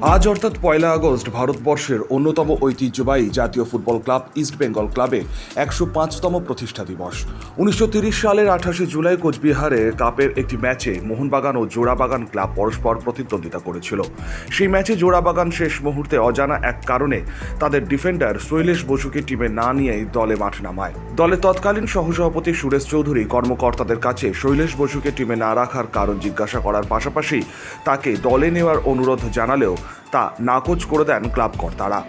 আজ অর্থাৎ পয়লা আগস্ট, ভারতবর্ষের অন্যতম ঐতিহ্যবাহী জাতীয় ফুটবল ক্লাব, ইস্ট বেঙ্গল ক্লাবে একশো পাঁচতম প্রতিষ্ঠা দিবস। উনিশশো সালের আঠাশে জুলাই কোচবিহারে কাপের একটি ম্যাচে মোহনবাগান ও জোড়াবাগান ক্লাব পরস্পর প্রতিদ্বন্দ্বিতা করেছিল। সেই ম্যাচে জোড়াবাগান শেষ মুহূর্তে অজানা এক কারণে তাদের ডিফেন্ডার শৈলেশ বসুকে টিমে না নিয়েই দলে মাঠ নামায়। দলে তৎকালীন সহসভাপতি সুরেশ চৌধুরী কর্মকর্তাদের কাছে শৈলেশ বসুকে টিমে না রাখার কারণ জিজ্ঞাসা করার পাশাপাশি তাকে দলে নেওয়ার অনুরোধ জানালেও তা নাকচ করে দেন ক্লাব কর্তারা।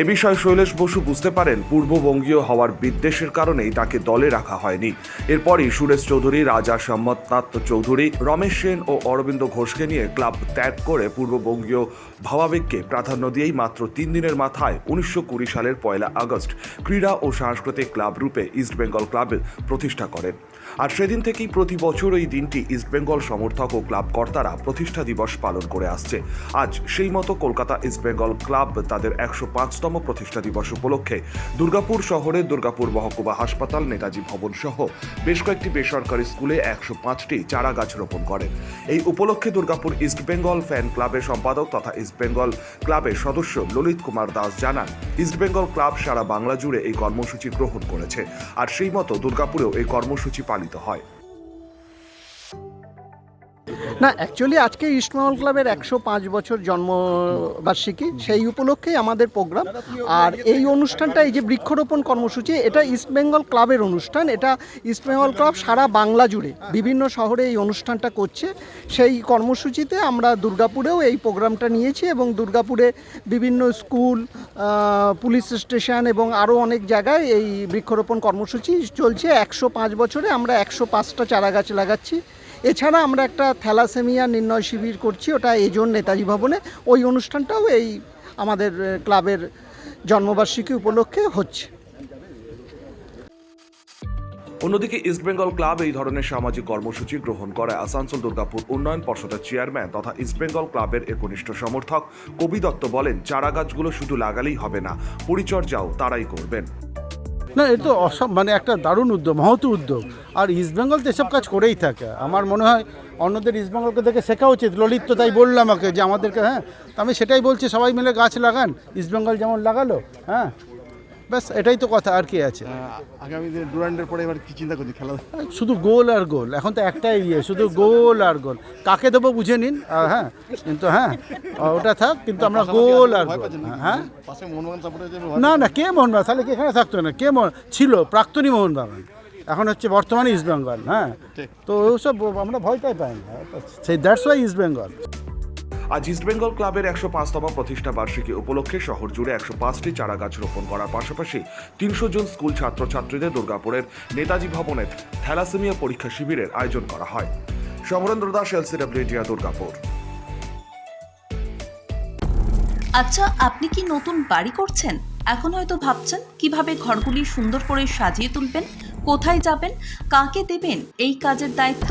এ বিষয়ে শৈলেশ বসু বুঝতে পারেন পূর্ববঙ্গীয় হওয়ার বিদ্বেষের কারণেই তাকে দলে রাখা হয়নি। এরপরই সুরেশ চৌধুরী, রাজা সম্মতনাথ চৌধুরী, রমেশ সেন ও অরবিন্দ ঘোষকে নিয়ে ক্লাব ত্যাগ করে পূর্ববঙ্গীয় ভাবাবেগকে প্রাধান্য দিয়েই মাত্র তিন দিনের মাথায় উনিশশো কুড়ি সালের পয়লা আগস্ট ক্রীড়া ও সাংস্কৃতিক ক্লাব রূপে ইস্টবেঙ্গল ক্লাব প্রতিষ্ঠা করেন। আর সেদিন থেকেই প্রতি বছর এই দিনটি ইস্টবেঙ্গল সমর্থক ও ক্লাব কর্তারা প্রতিষ্ঠা দিবস পালন করে আসছে। আজ সেই মতো কলকাতা ইস্টবেঙ্গল ক্লাব তাদের একশো পাঁচ পাঁচতম প্রতিষ্ঠা দিবস উপলক্ষে দুর্গাপুর শহরে দুর্গাপুর মহকুমা হাসপাতাল নেতাজি ভবন সহ বেশ কয়েকটি বেসরকারি স্কুলে একশো পাঁচটি চারা গাছ রোপণ করেন। এই উপলক্ষে দুর্গাপুর ইস্টবেঙ্গল ফ্যান ক্লাবের সম্পাদক তথা ইস্টবেঙ্গল ক্লাবের সদস্য ললিত কুমার দাস জানান ইস্টবেঙ্গল ক্লাব সারা বাংলা জুড়ে এই কর্মসূচি গ্রহণ করেছে, আর সেই মতো দুর্গাপুরেও এই কর্মসূচি পালিত হয়। না অ্যাকচুয়ালি আজকে ইস্টবেঙ্গল ক্লাবের একশো পাঁচ বছর জন্মবার্ষিকী, সেই উপলক্ষেই আমাদের প্রোগ্রাম আর এই অনুষ্ঠানটা এই যে বৃক্ষরোপণ কর্মসূচি, এটা ইস্টবেঙ্গল ক্লাবের অনুষ্ঠান। এটা ইস্টবেঙ্গল ক্লাব সারা বাংলা জুড়ে বিভিন্ন শহরে এই অনুষ্ঠানটা করছে। সেই কর্মসূচিতে আমরা দুর্গাপুরেও এই প্রোগ্রামটা নিয়েছি এবং দুর্গাপুরে বিভিন্ন স্কুল পুলিশ স্টেশন এবং আরও অনেক জায়গায় এই বৃক্ষরোপণ কর্মসূচি চলছে। একশো পাঁচ বছরে আমরা একশো পাঁচটা চারা গাছ লাগাচ্ছি। এছাড়া আমরা একটা থ্যালাসেমিয়া নির্ণয় শিবির করছি, ওটা এজন নেতাজি ভবনে। ওই অনুষ্ঠানটাও এই আমাদের ক্লাবের জন্মবার্ষিকী উপলক্ষে হচ্ছে। অন্যদিকে ইস্টবেঙ্গল ক্লাব এই ধরনের সামাজিক কর্মসূচি গ্রহণ করে। আসানসোল, দুর্গাপুর উন্নয়ন পর্ষদের চেয়ারম্যান তথা ইস্টবেঙ্গল ক্লাবের একনিষ্ঠ সমর্থক কবি দত্ত বলেন চারা গাছগুলো শুধু লাগালেই হবে না, পরিচর্যাও তারাই করবেন। না, এ তো অসম মানে একটা দারুণ উদ্যোগ, মহৎ উদ্যোগ। আর ইস্টবেঙ্গল তো এসব কাজ করেই থাকে। আমার মনে হয় অন্যদের ইস্টবেঙ্গলকে দেখে শেখা উচিত। ললিত তো তাই বলল আমাকে যে আমাদেরকে হ্যাঁ? তো আমি সেটাই বলছি, সবাই মিলে গাছ লাগান। ইস্টবেঙ্গল যেমন লাগালো হ্যাঁ? ব্যাস এটাই তো কথা আর কি আছে। আগামী দিনে ডুরান্ডের পরে এবার কি চিন্তা করছি খেলা শুধু গোল আর গোল এখন তো একটাই ইয়ে শুধু গোল আর গোল। কাকে দেবো বুঝে নিন হ্যাঁ কিন্তু হ্যাঁ ওটা থাক কিন্তু আমরা গোল আর গোল হ্যাঁ? না না কে মোহনবাগান তাহলে কি এখানে থাকতো না? কে ছিল প্রাক্তনী মোহনবাগান এখন হচ্ছে বর্তমানে ইস্ট বেঙ্গল হ্যাঁ। তো ওসব আমরা ভয়টাই পাই না। সেই দ্যাটস ওয়াই ইস্ট বেঙ্গল আজ ইস্টবেঙ্গল ক্লাবের একশো পাঁচতম প্রতিষ্ঠা বার্ষিকী উপলক্ষে শহর জুড়ে একশো পাঁচটি চারা গাছ রোপণ করার পাশাপাশি তিনশো জন স্কুল ছাত্রছাত্রীদের দুর্গাপুরের নেতাজি ভবনে থ্যালাসেমিয়া পরীক্ষা শিবিরের আয়োজন করা হয়। Samarendra Das, LCW India, Durgapur. আচ্ছা আপনি কি নতুন বাড়ি করছেন? এখন হয়তো ভাবছেন, কীভাবে ঘরগুলি সুন্দর করে সাজিয়ে তুলবেন, কোথায় যাবেন, কাকে দেবেন, এই কাজের দায়িত্ব?